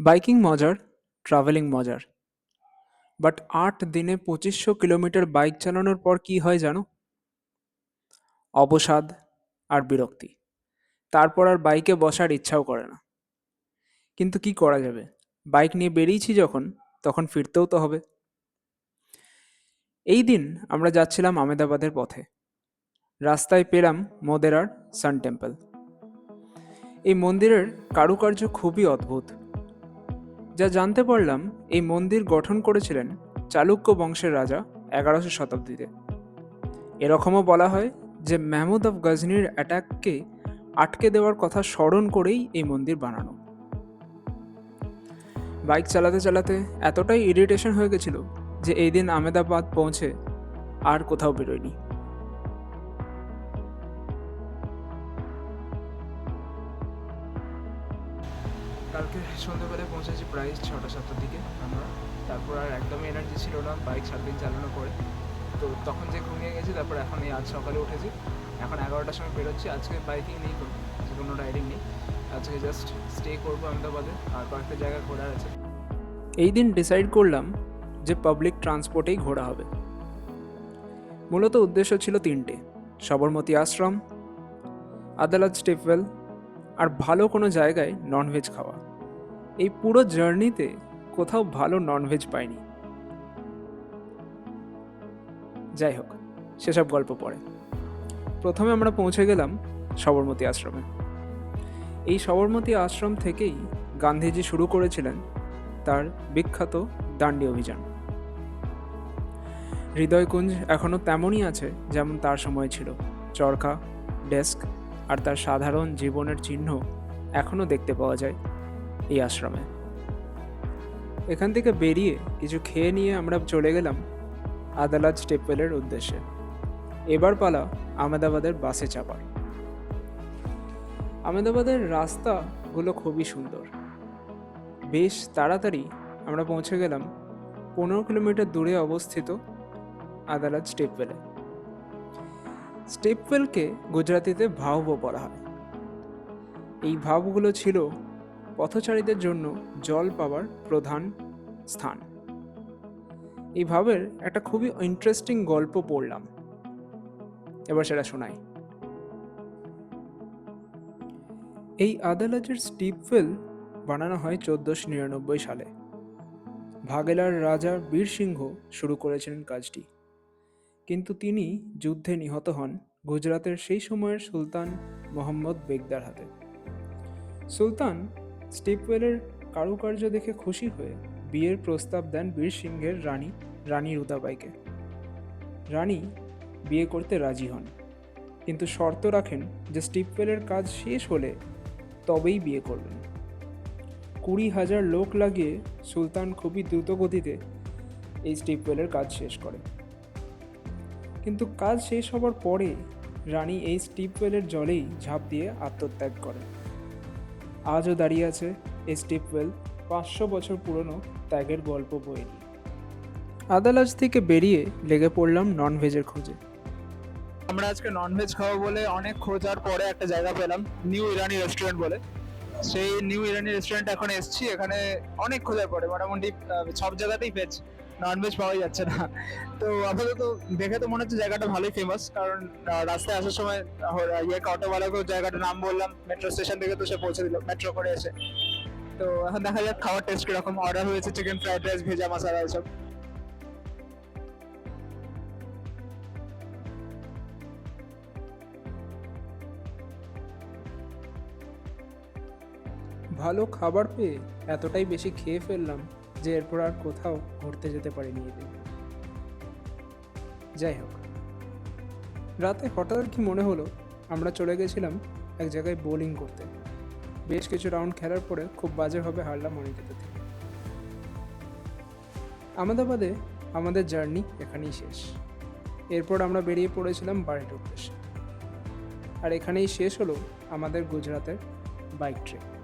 Biking মজার travelling মজার। But আট দিনে পঁচিশশো কিলোমিটার বাইক চালানোর পর কি হয় জানো? অবসাদ আর বিরক্তি। তারপর আর বাইকে বসার ইচ্ছাও করে না। কিন্তু কি করা যাবে? বাইক নিয়ে বেরিয়েছি যখন, তখন ফিরতেও তো হবে। এই দিন আমরা যাচ্ছিলাম আমেদাবাদের পথে। রাস্তায় পেলাম মোদেরার সান টেম্পল। এই মন্দিরের কারুকার্য খুবই অদ্ভুত। যা জানতে পারলাম, এই মন্দির গঠন করেছিলেন চালুক্য বংশের রাজা এগারোশো শতাব্দীতে। এরকমও বলা হয় যে মেহমুদ অফ গজনির অ্যাটাককে আটকে দেওয়ার কথা স্মরণ করেই এই মন্দির বানানো। বাইক চালাতে চালাতে এতটাই ইরিটেশন হয়ে গেছিল যে এই দিন আমেদাবাদ পৌঁছে আর কোথাও বেরোয়নি। কালকে সন্ধ্যাবেলায় পৌঁছেছি প্রায় ছটা, সাতটার দিকে আমরা। তারপর আর একদমই এনার্জি ছিল না বাইক সারাদিন চালানো করে। তো তখন যে ঘুমিয়ে গেছি, তারপর এখন এই আজ সকালে উঠেছি। এখন এগারোটার সময় বেরোচ্ছি। আজকে বাইকিং নেই কোনো যে কোনো রাইডিং নেই। আজকে জাস্ট স্টে করব আহমেদাবাদে, আর কয়েকটা জায়গা ঘোরার আছে। এই দিন ডিসাইড করলাম যে পাবলিক ট্রান্সপোর্টেই ঘোরা হবে। মূলত উদ্দেশ্য ছিল তিনটে, সবরমতী আশ্রম আদালত স্টেপওয়েল আর ভালো কোনো জায়গায় ননভেজ খাওয়া। এই পুরো জার্নিতে কোথাও ভালো ননভেজ পাইনি। যাই হোক, সেসব গল্প পরে। প্রথমে আমরা পৌঁছে গেলাম সবরমতী আশ্রমে। এই সবরমতী আশ্রম থেকেই গান্ধীজি শুরু করেছিলেন তার বিখ্যাত দাণ্ডি অভিযান। হৃদয়কুঞ্জ এখনও তেমনই আছে যেমন তার সময় ছিল। চরকা ডেস্ক আর তার সাধারণ জীবনের চিহ্ন এখনও দেখতে পাওয়া যায় এই আশ্রমে। এখান থেকে বেরিয়ে কিছু খেয়ে নিয়ে আমরা চলে গেলাম আদালত স্টেপওয়েলের উদ্দেশ্যে। এবার পালা আহমেদাবাদের বাসে চাপার আহমেদাবাদের রাস্তাগুলো খুবই সুন্দর। বেশ তাড়াতাড়ি আমরা পৌঁছে গেলাম পনেরো কিলোমিটার দূরে অবস্থিত আদালত স্টেপওয়েলে স্টেপওয়েলকে গুজরাতিতে ভাব বলা হয়। এই ভাবগুলো ছিল পথচারীদের জন্য জল পাওয়ার প্রধান স্থান। এই ভাবের একটা খুবই ইন্টারেস্টিং গল্প পড়লাম। এবার সেটা শোনাই। এই আদালতের স্টিপওয়েল বানানো হয় চোদ্দোশো নিরানব্বই সালে। ভাগেলার রাজা বীর সিংহ শুরু করেছিলেন কাজটি। কিন্তু তিনি যুদ্ধে নিহত হন গুজরাতের সেই সময়ের সুলতান মোহাম্মদ বেগদার হাতে। সুলতান স্টিপওয়েলের কারুকার্য দেখে খুশি হয়ে বিয়ের প্রস্তাব দেন বীর সিংহের রানী রানী রুদাবাইকে। রানী বিয়ে করতে রাজি হন, কিন্তু শর্ত রাখেন যে স্টিপওয়েলের কাজ শেষ হলে তবেই বিয়ে করবেন। কুড়ি হাজার লোক লাগিয়ে সুলতান খুবই দ্রুত গতিতে এই স্টিপওয়েলের কাজ শেষ করে কিন্তু কাজ শেষ হবার পরে রানী এই স্টিপওয়েলের জলেই ঝাঁপ দিয়ে আত্মত্যাগ করে আজও দাঁড়িয়ে আছে এই স্টিপওয়েল পাঁচশো বছর পুরনো ত্যাগের গল্প বই নিয়ে আদালত থেকে বেরিয়ে লেগে পড়লাম ননভেজের খোঁজে। আমরা আজকে ননভেজ খাব বলে অনেক খোঁজার পরে একটা জায়গা পেলাম নিউ ইরানি রেস্টুরেন্ট বলে। সেই নিউ ইরানি রেস্টুরেন্ট এখন এসেছি, এখানে অনেক খোঁজার পরে, মোটামুটি সব জায়গাতেই ভেজ ননভেজ পাওয়া যাচ্ছে না। তো আপাতত দেখে তো মনে হচ্ছে জায়গাটা ভালোই ফেমাস কারণ রাস্তায় আসার সময় ইয়ে অটোওয়ালাকেও জায়গাটার নাম বললাম মেট্রো স্টেশন থেকে তো সে পৌঁছে দিল মেট্রো করে এসে। তো এখন দেখা যাক, খাওয়ার টেস্ট কীরকম। অর্ডার হয়েছে চিকেন ফ্রাইড রাইস ভেজা মশলা এসব। ভালো খাবার পেয়ে এতটাই বেশি খেয়ে ফেললাম। যে এরপর আর কোথাও ঘুরতে যেতে পারিনি এদিন। যাই হোক, রাতে হঠাৎ কি মনে হলো, আমরা চলে গেছিলাম এক জায়গায় বোলিং করতে। বেশ কিছু রাউন্ড খেলার পরে খুব বাজেভাবে হারলাম অনেকটা থেকে। আহমেদাবাদে আমাদের জার্নি এখানেই শেষ। এরপর আমরা বেরিয়ে পড়েছিলাম বাড়ির উদ্দেশ্যে। আর এখানেই শেষ হলো আমাদের গুজরাতের বাইক ট্রিপ